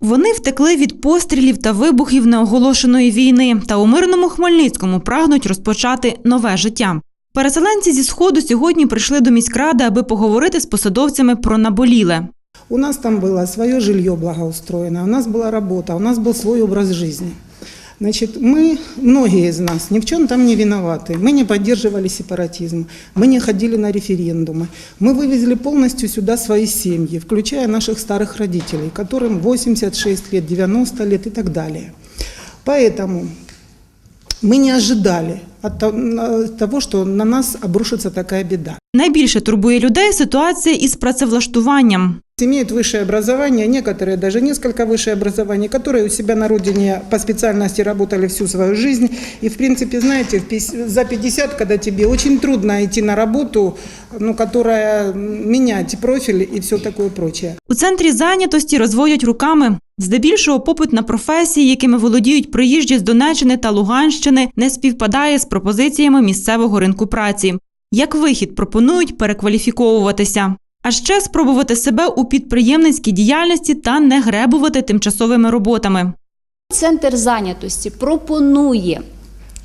Вони втекли від пострілів та вибухів неоголошеної війни та у мирному Хмельницькому прагнуть розпочати нове життя. Переселенці зі сходу сьогодні прийшли до міськради, аби поговорити з посадовцями про наболіле. У нас там было свое жилье благоустроено, у нас была работа, у нас был свой образ жизни. Значит, мы, многие из нас, ни в чем там не виноваты. Мы не поддерживали сепаратизм, мы не ходили на референдумы. Мы вывезли полностью сюда свои семьи, включая наших старых родителей, которым 86 лет, 90 лет и так далее. Поэтому мы не ожидали от то- на- того, что на нас обрушится такая беда. Найбільше турбує людей ситуація із працевлаштуванням. Имеют высшее образование, некоторые даже несколько высшее образование, которые у себя на родине по специальности работали всю свою жизнь. И, в принципе, знаете, в пяс- за 50, когда тебе очень трудно идти на работу, ну, которая м, менять профиль и все такое прочее. У центрі зайнятості розводять руками. Здебільшого попит на професії, якими володіють приїжджі з Донеччини та Луганщини, не співпадає з пропозиціями місцевого ринку праці. Як вихід пропонують перекваліфіковуватися, а ще спробувати себе у підприємницькій діяльності та не гребувати тимчасовими роботами. Центр зайнятості пропонує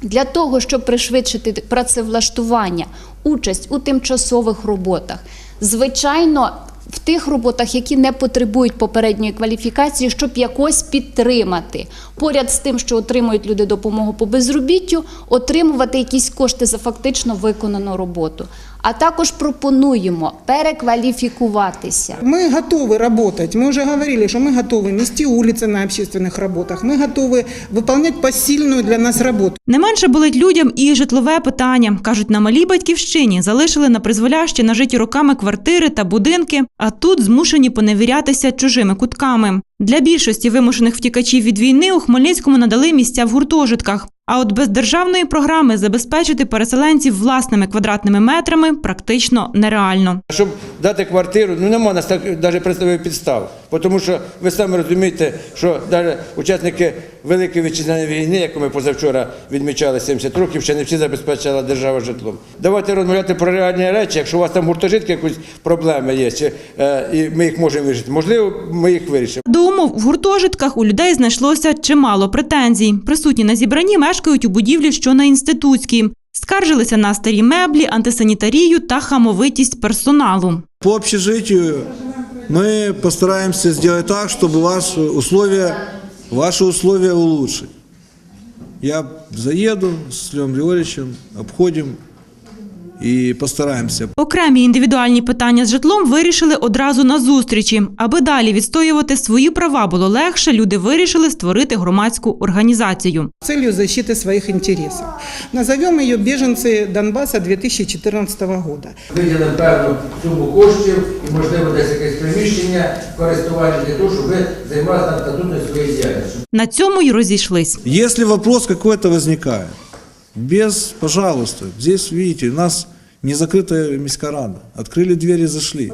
для того, щоб пришвидшити працевлаштування, участь у тимчасових роботах. Звичайно, в тих роботах, які не потребують попередньої кваліфікації, щоб якось підтримати. Поряд з тим, що отримують люди допомогу по безробіттю, отримувати якісь кошти за фактично виконану роботу. А також пропонуємо перекваліфікуватися. Мы готовы работать. Мы уже говорили, что мы готовы нести улицы на общественных работах. Мы готовы выполнять посильную для нас работу. Не менше болить людям і житлове питання. Кажуть, на малій батьківщині залишили на призволяще нажиті роками квартири та будинки, а тут змушені поневірятися чужими кутками. Для більшості вимушених втікачів від війни у Хмельницькому надали місця в гуртожитках. А от без державної програми забезпечити переселенців власними квадратними метрами практично нереально. Щоб дати квартиру, ну нема нас так навіть представих підстав. Тому що ви самі розумієте, що навіть учасники Великої вітчизняної війни, яку ми позавчора відмічали 70 років, ще не всі забезпечила держава житлом. Давайте розмовляти про реальні речі. Якщо у вас там гуртожитки якісь проблеми є, чи, е, і ми їх можемо вирішити, можливо, ми їх вирішимо. Умов в гуртожитках у людей знайшлося чимало претензій. Присутні на зібранні мешкають у будівлі, що на інститутській. Скаржилися на старі меблі, антисанітарію та хамовитість персоналу. По общежитию мы постараемся сделать так, чтобы ваши условия, ваши условия улучшить. Я заеду с Львом Григорьевичем, обходим и постараемся. Окремі індивідуальні питання з житлом вирішили одразу на зустрічі. Аби далі відстоювати свої права було легше, люди вирішили створити громадську організацію. целью защиты своих интересов. Назовем ее «Беженцы Донбасса 2014 года». Виділимо певну суму коштів і, можливо, десь якесь приміщення користування для того, щоб ви займалися статутною своєю діяльністю. На цьому й розійшлись. Если вопрос какой-то возникает, без, пожалуйста, здесь, видите, у нас не закрытая міська рада. Открыли двери, зашли.